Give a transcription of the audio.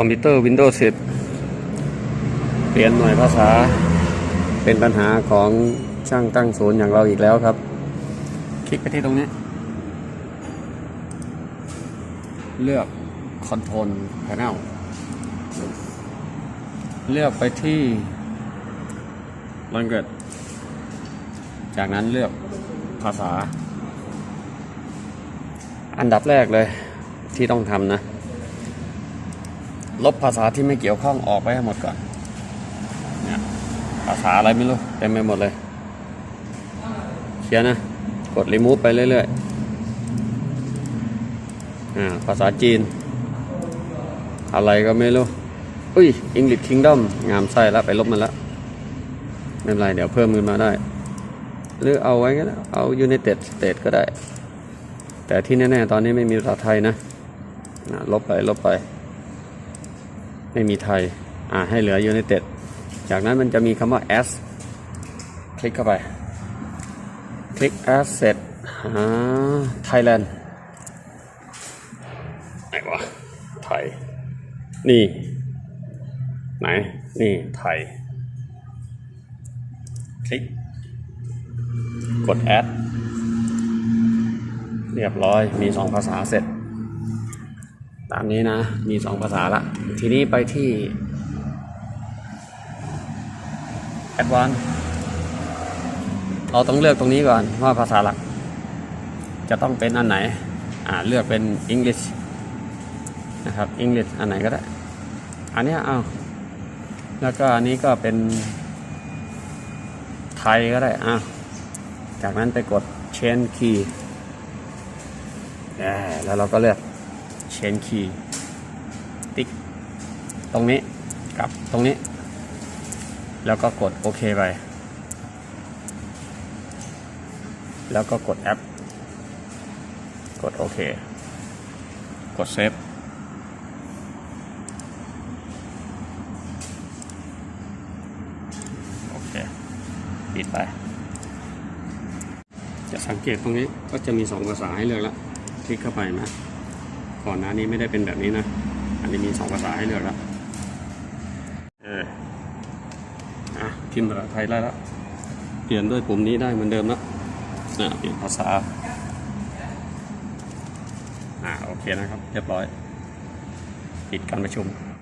คอมพิวเตอร์ Windows 10 เปลี่ยนหน่วยภาษา เป็นปัญหาของช่างตั้งศูนย์อย่างเราอีกแล้วครับ คลิกไปที่ตรงนี้ เลือก Control Panel เลือกไปที่ Language จากนั้นเลือกภาษา อันดับแรกเลยที่ต้องทำนะ ลบภาษาที่ไม่เกี่ยวข้องออกไปให้หมดก่อนเนี่ยภาษาอะไรไม่รู้เต็มไปหมดเลยเคลียร์นะ กดรีมูฟไปเรื่อยๆอ่าภาษาจีน อะไรก็ไม่รู้ อุ้ย English Kingdom งามไส้แล้วไปลบมันแล้วไม่เป็นไร เดี๋ยวเพิ่มขึ้นมาได้ หรือเอาไว้ก็ได้เอา United States ก็ได้ แต่ที่แน่ ๆ ตอนนี้ไม่มีภาษาไทยนะลบไปลบไป ไม่มีไทย อ่าให้เหลือ United จากนั้นมันจะมีคำว่า S คลิกเข้าไป คลิก S เสร็จหา Thailand ไหนวะ ไทย นี่ ไหน นี่ ไทย คลิก กด add เรียบร้อย มีสองภาษาเสร็จ ตามนี้นะ มีสองภาษาละ ทีนี้ไปที่ Advanced เราต้องเลือกตรงนี้ก่อนว่าภาษาหลัก จะต้องเป็นอันไหน อ่าเลือกเป็น English นะครับ English อันไหนก็ได้ อันเนี้ยเอาแล้วก็อันนี้ก็เป็นไทยก็ได้อะจากนั้นไปกด Change Key แล้วเราก็เลือก Change Key ติ๊ก ตรงนี้กับตรงนี้ แล้วก็กดโอเคไป แล้วก็กดแอป กดโอเค กดเซฟโอเค ปิดไป จะสังเกตตรงนี้ก็จะมีสองภาษาให้เลือกแล้ว คลิกเข้าไปนะ ก่อนหน้านี้ไม่ได้เป็นแบบนี้นะ อันนี้มีสองภาษาให้เลือกแล้วเอออะพิมพ์ภาษาไทยได้แล้วเปลี่ยนด้วยปุ่มนี้ได้เหมือนเดิมแล้วอะเปลี่ยนภาษาอ่าโอเคนะครับ เรียบร้อยปิดการประชุม